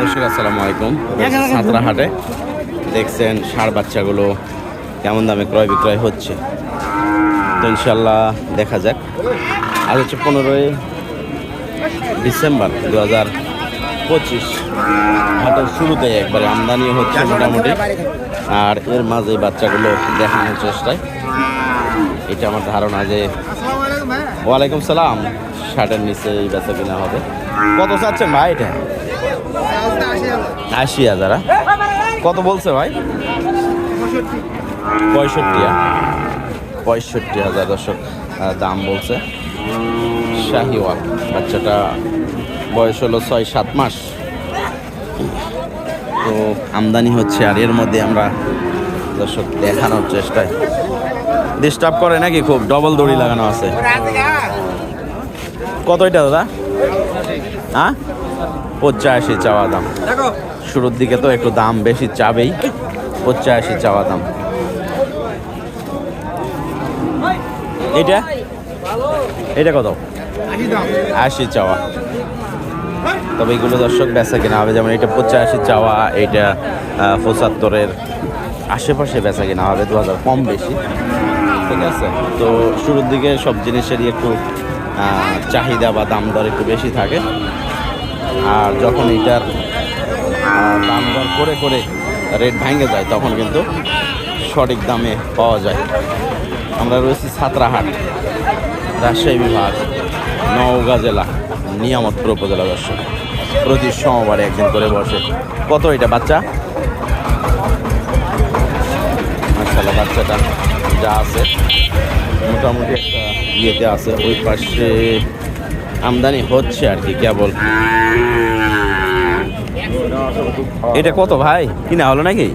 দর্শক, আসসালামু আলাইকুম। সাঁতরা হাটে দেখছেন ষাঁড় বাচ্চাগুলো কেমন দামে ক্রয় বিক্রয় হচ্ছে। তো ইনশাল্লাহ দেখা যাক। আজ হচ্ছে পনেরোই ডিসেম্বর দু হাজার পঁচিশ। হাটের শুরুতে একবারে আমদানি হচ্ছে মোটামুটি। আর এর মাঝে বাচ্চাগুলো দেখানোর চেষ্টায়। এটা আমার ধারণা যে, ওয়ালাইকুম সালাম। শার্টের নিচে এই বেচা কিনা হবে। কত চাচ্ছেন ভাই এটা? আশি হাজার? কত বলছে ভাই? পঁয়ষট্টি পঁয়ষট্টি হাজার দর্শক দাম বলছে। শাহিওয়াল বাচ্চাটা বয়স হলো ছয় সাত মাস। তো আমদানি হচ্ছে আর এর মধ্যে আমরা দর্শক দেখানোর চেষ্টায়। ডিস্টার্ব করে নাকি খুব? ডবল দড়ি লাগানো আছে। কত এটা দাদা? হ্যাঁ? পঁচাশি চাওয়া দাম। শুরুর দিকে তো একটু দাম বেশি চাবেই। পঁচাশি চাওয়া দাম। এটা এটা কত? আশি চাওয়া। তবে এগুলো দর্শক বেচা কিনা হবে। যেমন এটা পঁচাশি চাওয়া এটা পঁচাত্তরের আশেপাশে বেচা কিনা হবে। দু হাজার কম বেশি। ঠিক আছে? তো শুরুর দিকে সব জিনিসেরই একটু চাহিদা বা দাম দর একটু বেশি থাকে। আর যখন এটার দাম দর করে করে রেট ভেঙে যায়, তখন কিন্তু সঠিক দামে পাওয়া যায়। আমরা রয়েছি ছাত্রাহাট রাজশাহী বিভাগ, নওগাঁ জেলা, নিয়ামতপুর উপজেলা দর্শক। প্রতি সোমবারে একদিন করে বসে। কত এটা বাচ্চা? মার্শাল্লাহ বাচ্চাটা যা আছে। মোটামুটি একটা ইয়েতে আছে ওই পাশে আমদানি হচ্ছে আর কি কেবল। এটা কত ভাই? কিনা হলো নাকি?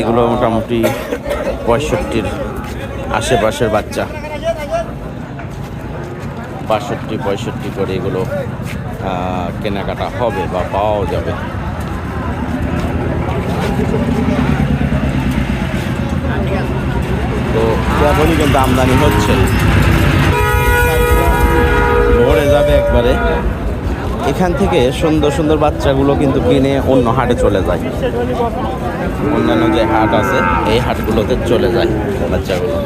এগুলো মোটামুটি পঁয়ষট্টির আশেপাশের বাচ্চা। বাষট্টি পঁয়ষট্টি করে এগুলো কেনাকাটা হবে বা পাওয়াও যাবে তো কেবলই কিন্তু আমদানি হচ্ছে। ভরে যাবে একবারে। এখান থেকে সুন্দর সুন্দর বাচ্চাগুলো কিন্তু কিনে অন্য হাটে চলে যায়। অন্যান্য যে হাট আছে, এই হাটগুলোতে চলে যায় বাচ্চাগুলো।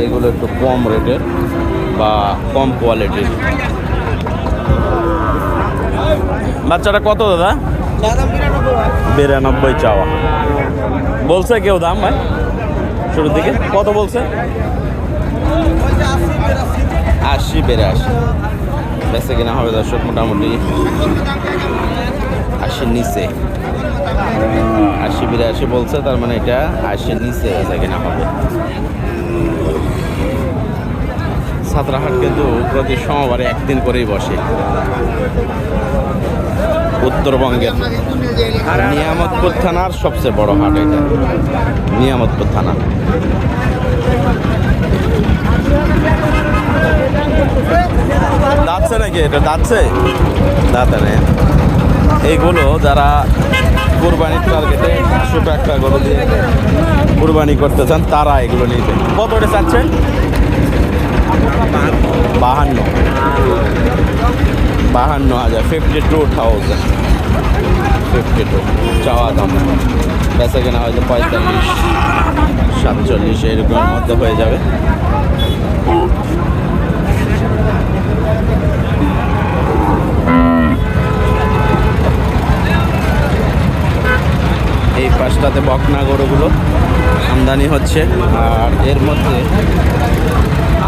এইগুলো একটু কম রেটের বা কম কোয়ালিটির। বাচ্চাটা কত দাদা? বিরানব্বই চাওয়া। বলছে কেউ দাম ভাই? শুরুর দিকে। কত বলছে? আশি, বিরাশি। বেঁচে কিনা হবে দর্শক, মোটামুটি আশির নিচে। আশি বিরাশি বলছে, তার মানে এটা আশির নিচে বেঁচে কিনা হবে ছাত্রাহাট কিন্তু প্রতি সোমবারে একদিন করেই বসে। উত্তরবঙ্গের নিয়ামতপুর থানার সবচেয়ে বড় হাট এটা। নিয়ামতপুর থানা। দাঁতছে নাকি এটা? দাঁতছে? দাঁতে এইগুলো যারা কুরবানির টার্গেটে একশো টাকা গরু দিয়ে কুরবানি করতে চান, তারা এগুলো নিতে কত করে চাচ্ছেন? বাহান্ন। বাহান্ন হাজার fifty two thousand fifty two চাওয়া দাম। বেচা কেনা হয়তো পঁয়তাল্লিশ, সাতচল্লিশ, এরকমের মধ্যে হয়ে যাবে। পাশটাতে বকনা গরুগুলো আমদানি হচ্ছে। আর এর মধ্যে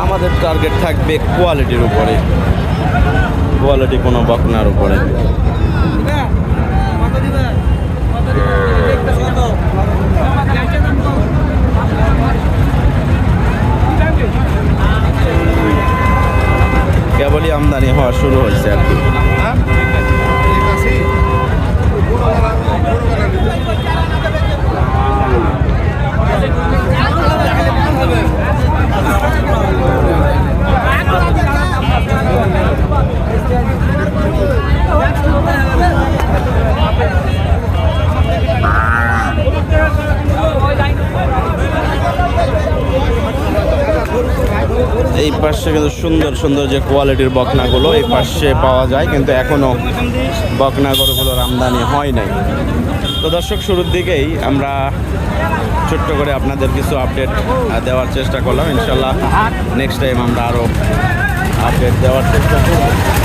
আমাদের টার্গেট থাকবে কোয়ালিটির উপরে। কোয়ালিটি কোনো বকনার উপরে। কেবলই আমদানি হওয়া শুরু হয়েছে আর কি এই পাশে কিন্তু সুন্দর সুন্দর যে কোয়ালিটির বকনাগুলো এই পাশে পাওয়া যায়, কিন্তু এখনও বকনাগরগুলোর আমদানি হয় নাই। তো দর্শক, শুরুর দিকেই আমরা ছোট্ট করে আপনাদের কিছু আপডেট দেওয়ার চেষ্টা করলাম। ইনশাল্লাহ নেক্সট টাইম আমরা আরও আপডেট দেওয়ার চেষ্টা করব।